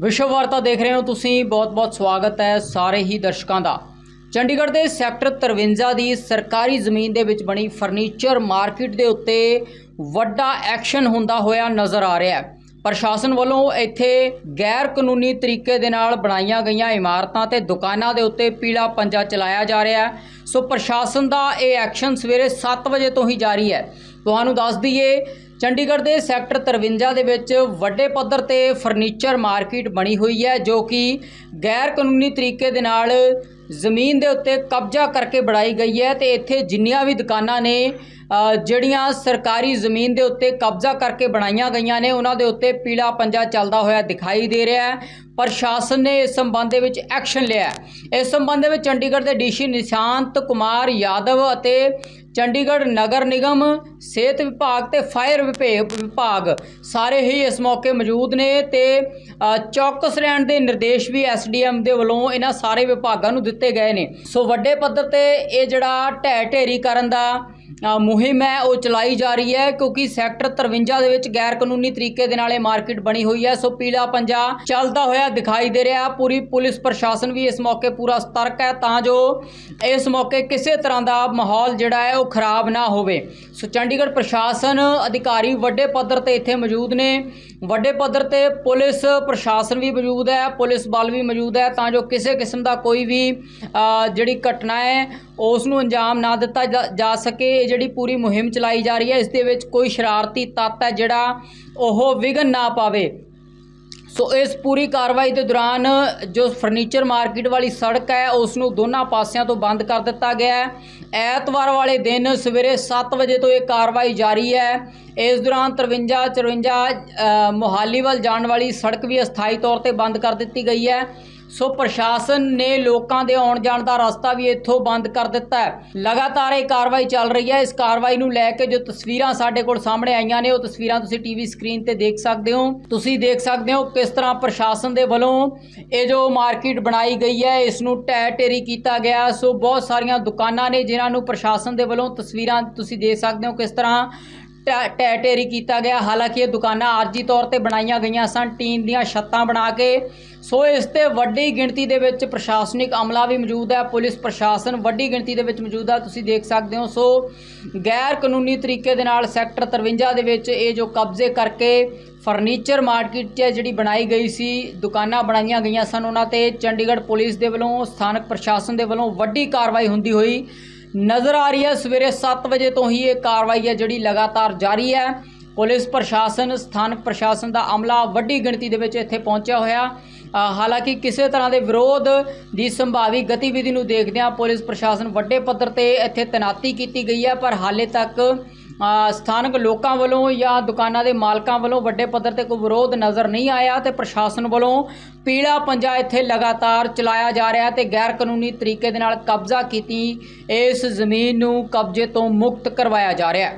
ਵਿਸ਼ਵ ਵਾਰਤਾ ਦੇਖ ਰਹੇ ਹੋ ਤੁਸੀਂ ਬਹੁਤ-ਬਹੁਤ ਸਵਾਗਤ ਹੈ ਸਾਰੇ ਹੀ ਦਰਸ਼ਕਾਂ ਦਾ। ਚੰਡੀਗੜ੍ਹ ਦੇ ਸੈਕਟਰ 53 ਦੀ ਸਰਕਾਰੀ ਜ਼ਮੀਨ ਦੇ ਵਿੱਚ ਬਣੀ ਫਰਨੀਚਰ ਮਾਰਕੀਟ ਦੇ ਉੱਤੇ ਵੱਡਾ ਐਕਸ਼ਨ ਹੁੰਦਾ ਹੋਇਆ ਨਜ਼ਰ ਆ ਰਿਹਾ ਹੈ। ਪ੍ਰਸ਼ਾਸਨ ਵੱਲੋਂ ਇੱਥੇ ਗੈਰ ਕਾਨੂੰਨੀ ਤਰੀਕੇ ਦੇ ਨਾਲ ਬਣਾਈਆਂ ਗਈਆਂ ਇਮਾਰਤਾਂ ਤੇ ਦੁਕਾਨਾਂ ਦੇ ਉੱਤੇ ਪੀਲਾ ਪੰਜਾ ਚਲਾਇਆ ਜਾ ਰਿਹਾ ਹੈ। ਸੋ ਪ੍ਰਸ਼ਾਸਨ ਦਾ ਇਹ ਐਕਸ਼ਨ ਸਵੇਰੇ 7 ਵਜੇ ਤੋਂ ਹੀ ਜਾਰੀ ਹੈ। ਤੁਹਾਨੂੰ ਦੱਸ ਦਈਏ ਚੰਡੀਗੜ੍ਹ ਦੇ ਸੈਕਟਰ 53 ਦੇ ਵਿੱਚ ਵੱਡੇ ਪੱਧਰ ਤੇ ਫਰਨੀਚਰ ਮਾਰਕੀਟ ਬਣੀ ਹੋਈ ਹੈ, ਜੋ ਕਿ ਗੈਰ ਕਾਨੂੰਨੀ ਤਰੀਕੇ ਦੇ ਨਾਲ ਜ਼ਮੀਨ ਦੇ ਉੱਤੇ ਕਬਜ਼ਾ ਕਰਕੇ ਬਣਾਈ ਗਈ ਹੈ ਤੇ ਇੱਥੇ ਜਿੰਨੀਆਂ ਵੀ ਦੁਕਾਨਾਂ ਨੇ ਜਿਹੜੀਆਂ ਸਰਕਾਰੀ ਜ਼ਮੀਨ ਦੇ ਉੱਤੇ ਕਬਜ਼ਾ ਕਰਕੇ ਬਣਾਈਆਂ ਗਈਆਂ ਨੇ, ਉਹਨਾਂ ਦੇ ਉੱਤੇ ਪੀਲਾ ਪੰਜਾ ਚੱਲਦਾ ਹੋਇਆ ਦਿਖਾਈ ਦੇ ਰਿਹਾ ਹੈ। ਪ੍ਰਸ਼ਾਸਨ ਨੇ ਇਸ ਸੰਬੰਧ ਦੇ ਵਿੱਚ ਐਕਸ਼ਨ ਲਿਆ ਇਸ ਸੰਬੰਧ ਦੇ ਵਿੱਚ ਚੰਡੀਗੜ੍ਹ ਦੇ ਡੀਸੀ ਨਿਸ਼ਾਂਤ ਕੁਮਾਰ ਯਾਦਵ ਅਤੇ ਚੰਡੀਗੜ੍ਹ ਨਗਰ ਨਿਗਮ ਸਿਹਤ ਵਿਭਾਗ ਤੇ ਫਾਇਰ ਵਿਭੇ- ਵਿਭਾਗ ਸਾਰੇ ਹੀ ਇਸ ਮੌਕੇ ਮੌਜੂਦ ਨੇ ਤੇ ਚੌਕਸ ਰਹਿਣ ਦੇ ਨਿਰਦੇਸ਼ ਵੀ ਐਸਡੀਐਮ ਦੇ ਵੱਲੋਂ ਇਹਨਾਂ ਸਾਰੇ ਵਿਭਾਗਾਂ ਨੂੰ ਦਿੱਤੇ ਗਏ ਨੇ। ਸੋ ਵੱਡੇ ਪੱਧਰ ਤੇ ਇਹ ਜਿਹੜਾ ਢਹਿ ਢੇਰੀ ਕਰਨ ਦਾ ਮੁਹਿੰਮ ਹੈ, ਉਹ ਚਲਾਈ ਜਾ ਰਹੀ ਹੈ ਕਿਉਂਕਿ ਸੈਕਟਰ 53 ਦੇ ਵਿੱਚ ਗੈਰ ਕਾਨੂੰਨੀ ਤਰੀਕੇ ਦੇ ਨਾਲ ਇਹ ਮਾਰਕੀਟ ਬਣੀ ਹੋਈ ਹੈ। ਸੋ ਪੀਲਾ ਪੰਜਾ ਚੱਲਦਾ ਹੋਇਆ ਦਿਖਾਈ ਦੇ ਰਿਹਾ। ਪੂਰੀ ਪੁਲਿਸ ਪ੍ਰਸ਼ਾਸਨ ਵੀ ਇਸ ਮੌਕੇ ਪੂਰਾ ਸਤਰਕ ਹੈ ਤਾਂ ਜੋ ਇਸ ਮੌਕੇ ਕਿਸੇ ਤਰ੍ਹਾਂ ਦਾ ਮਾਹੌਲ ਜਿਹੜਾ ਹੈ, ਉਹ ਖਰਾਬ ਨਾ ਹੋਵੇ। ਸੋ ਚੰਡੀਗੜ੍ਹ ਪ੍ਰਸ਼ਾਸਨ ਅਧਿਕਾਰੀ ਵੱਡੇ ਪੱਧਰ ਤੇ ਇੱਥੇ ਮੌਜੂਦ ਨੇ। ਵੱਡੇ ਪੱਧਰ ਤੇ ਪੁਲਿਸ ਪ੍ਰਸ਼ਾਸਨ ਵੀ ਮੌਜੂਦ ਹੈ, ਪੁਲਿਸ ਬਲ ਵੀ ਮੌਜੂਦ ਹੈ, ਤਾਂ ਜੋ ਕਿਸੇ ਕਿਸਮ ਦਾ ਕੋਈ ਵੀ ਜਿਹੜੀ ਘਟਨਾ ਹੈ ਉਸ ਨੂੰ ਅੰਜਾਮ ਨਾ ਦਿੱਤਾ ਜਾ- ਜਾ ਸਕੇ। ਇਹ ਜਿਹੜੀ ਪੂਰੀ ਮੁਹਿੰਮ ਚਲਾਈ ਜਾ ਰਹੀ ਹੈ, ਇਸ ਦੇ ਵਿੱਚ ਕੋਈ ਸ਼ਰਾਰਤੀ ਤੱਤ ਹੈ ਜਿਹੜਾ ਉਹ ਵਿਘਨ ਨਾ ਪਾਵੇ। ਸੋ ਇਸ ਪੂਰੀ ਕਾਰਵਾਈ ਦੇ ਦੌਰਾਨ ਜੋ ਫਰਨੀਚਰ ਮਾਰਕੀਟ ਵਾਲੀ ਸੜਕ ਹੈ ਉਸ ਨੂੰ ਦੋਨਾਂ ਪਾਸਿਆਂ ਤੋਂ ਬੰਦ ਕਰ ਦਿੱਤਾ ਗਿਆ ਹੈ। ਐਤਵਾਰ ਵਾਲੇ ਦਿਨ ਸਵੇਰੇ 7 ਵਜੇ ਤੋਂ ਇਹ ਕਾਰਵਾਈ ਜਾਰੀ ਹੈ। ਇਸ ਦੌਰਾਨ 53 54 ਮੋਹਾਲੀ ਵੱਲ ਜਾਣ ਵਾਲੀ ਸੜਕ ਵੀ ਅਸਥਾਈ ਤੌਰ ਤੇ ਬੰਦ ਕਰ ਦਿੱਤੀ ਗਈ ਹੈ। ਸੋ ਪ੍ਰਸ਼ਾਸਨ ਨੇ ਲੋਕਾਂ ਦੇ ਆਉਣ ਜਾਣ ਦਾ ਰਸਤਾ ਵੀ ਇੱਥੋਂ ਬੰਦ ਕਰ ਦਿੱਤਾ ਹੈ। ਲਗਾਤਾਰ ਇਹ ਕਾਰਵਾਈ ਚੱਲ ਰਹੀ ਹੈ। ਇਸ ਕਾਰਵਾਈ ਨੂੰ ਲੈ ਕੇ ਜੋ ਤਸਵੀਰਾਂ ਸਾਡੇ ਕੋਲ ਸਾਹਮਣੇ ਆਈਆਂ ਨੇ, ਉਹ ਤਸਵੀਰਾਂ ਤੁਸੀਂ ਟੀਵੀ ਸਕਰੀਨ ਤੇ ਦੇਖ ਸਕਦੇ ਹੋ। ਤੁਸੀਂ ਦੇਖ ਸਕਦੇ ਹੋ ਕਿਸ ਤਰ੍ਹਾਂ ਪ੍ਰਸ਼ਾਸਨ ਦੇ ਵੱਲੋਂ ਇਹ ਜੋ ਮਾਰਕੀਟ ਬਣਾਈ ਗਈ ਹੈ, ਇਸ ਨੂੰ ਢਹਿ ਢੇਰੀ ਕੀਤਾ ਗਿਆ ਸੋ ਬਹੁਤ ਸਾਰੀਆਂ ਦੁਕਾਨਾਂ ਨੇ ਜਿਨ੍ਹਾਂ ਨੂੰ ਪ੍ਰਸ਼ਾਸਨ ਦੇ ਵੱਲੋਂ ਤਸਵੀਰਾਂ ਤੁਸੀਂ ਦੇਖ ਸਕਦੇ ਹੋ ਕਿਸ ਤਰ੍ਹਾਂ ਢਹਿ ਢਹਿ ਢੇਰੀ ਕੀਤਾ ਗਿਆ। ਹਾਲਾਂਕਿ ਇਹ ਦੁਕਾਨਾਂ ਆਰਜੀ ਤੌਰ ਤੇ ਬਣਾਈਆਂ ਗਈਆਂ ਸਨ। ਟੀਨ ਦੀਆਂ ਛੱਤਾਂ ਬਣਾ ਕੇ, ਸੋ ਇਸ ਤੇ ਵੱਡੀ ਗਿਣਤੀ ਦੇ ਵਿੱਚ ਪ੍ਰਸ਼ਾਸਨਿਕ ਅਮਲਾ ਵੀ ਮੌਜੂਦ ਹੈ। ਪੁਲਿਸ ਪ੍ਰਸ਼ਾਸਨ ਵੱਡੀ ਗਿਣਤੀ ਦੇ ਵਿੱਚ ਮੌਜੂਦ ਹੈ। ਤੁਸੀਂ ਦੇਖ ਸਕਦੇ ਹੋ। ਸੋ ਗੈਰ ਕਾਨੂੰਨੀ ਤਰੀਕੇ ਦੇ ਨਾਲ ਸੈਕਟਰ 53 ਦੇ ਵਿੱਚ ਇਹ ਜੋ ਕਬਜ਼ੇ ਕਰਕੇ ਫਰਨੀਚਰ ਮਾਰਕੀਟ 'ਚ ਜਿਹੜੀ ਬਣਾਈ ਗਈ ਸੀ, ਦੁਕਾਨਾਂ ਬਣਾਈਆਂ ਗਈਆਂ ਸਨ। ਉਹਨਾਂ ਤੇ ਚੰਡੀਗੜ੍ਹ ਪੁਲਿਸ ਦੇ ਵੱਲੋਂ, ਸਥਾਨਕ ਪ੍ਰਸ਼ਾਸਨ ਦੇ ਵੱਲੋਂ ਵੱਡੀ ਕਾਰਵਾਈ ਹੁੰਦੀ ਹੋਈ ਨਜ਼ਰ ਆ ਰਹੀ ਹੈ। ਸਵੇਰੇ 7 ਵਜੇ ਤੋਂ ਹੀ ਇਹ ਕਾਰਵਾਈ ਹੈ ਜਿਹੜੀ ਲਗਾਤਾਰ ਜਾਰੀ ਹੈ। ਪੁਲਿਸ ਪ੍ਰਸ਼ਾਸਨ, ਸਥਾਨਕ ਪ੍ਰਸ਼ਾਸਨ ਦਾ ਅਮਲਾ ਵੱਡੀ ਗਿਣਤੀ ਦੇ ਵਿੱਚ ਇੱਥੇ ਪਹੁੰਚਿਆ ਹੋਇਆ। ਹਾਲਾਂਕਿ ਕਿਸੇ ਤਰ੍ਹਾਂ ਦੇ ਵਿਰੋਧ ਦੀ ਸੰਭਾਵੀ ਗਤੀਵਿਧੀ ਨੂੰ ਦੇਖਦਿਆਂ ਪੁਲਿਸ ਪ੍ਰਸ਼ਾਸਨ ਵੱਡੇ ਪੱਧਰ ਤੇ ਇੱਥੇ ਤੈਨਾਤੀ ਕੀਤੀ ਗਈ ਹੈ, ਪਰ ਹਾਲੇ ਤੱਕ ਸਥਾਨਕ ਲੋਕਾਂ ਵੱਲੋਂ ਜਾਂ ਦੁਕਾਨਾਂ ਦੇ ਮਾਲਕਾਂ ਵੱਲੋਂ ਵੱਡੇ ਪੱਧਰ ਤੇ ਕੋਈ ਵਿਰੋਧ ਨਜ਼ਰ ਨਹੀਂ ਆਇਆ ਤੇ ਪ੍ਰਸ਼ਾਸਨ ਵੱਲੋਂ ਪੀਲਾ ਪੰਜਾ ਇੱਥੇ ਲਗਾਤਾਰ ਚਲਾਇਆ ਜਾ ਰਿਹਾ ਤੇ ਗੈਰ ਕਾਨੂੰਨੀ ਤਰੀਕੇ ਦੇ ਨਾਲ ਕਬਜ਼ਾ ਕੀਤੀ ਇਸ ਜ਼ਮੀਨ ਨੂੰ ਕਬਜ਼ੇ ਤੋਂ ਮੁਕਤ ਕਰਵਾਇਆ ਜਾ ਰਿਹਾ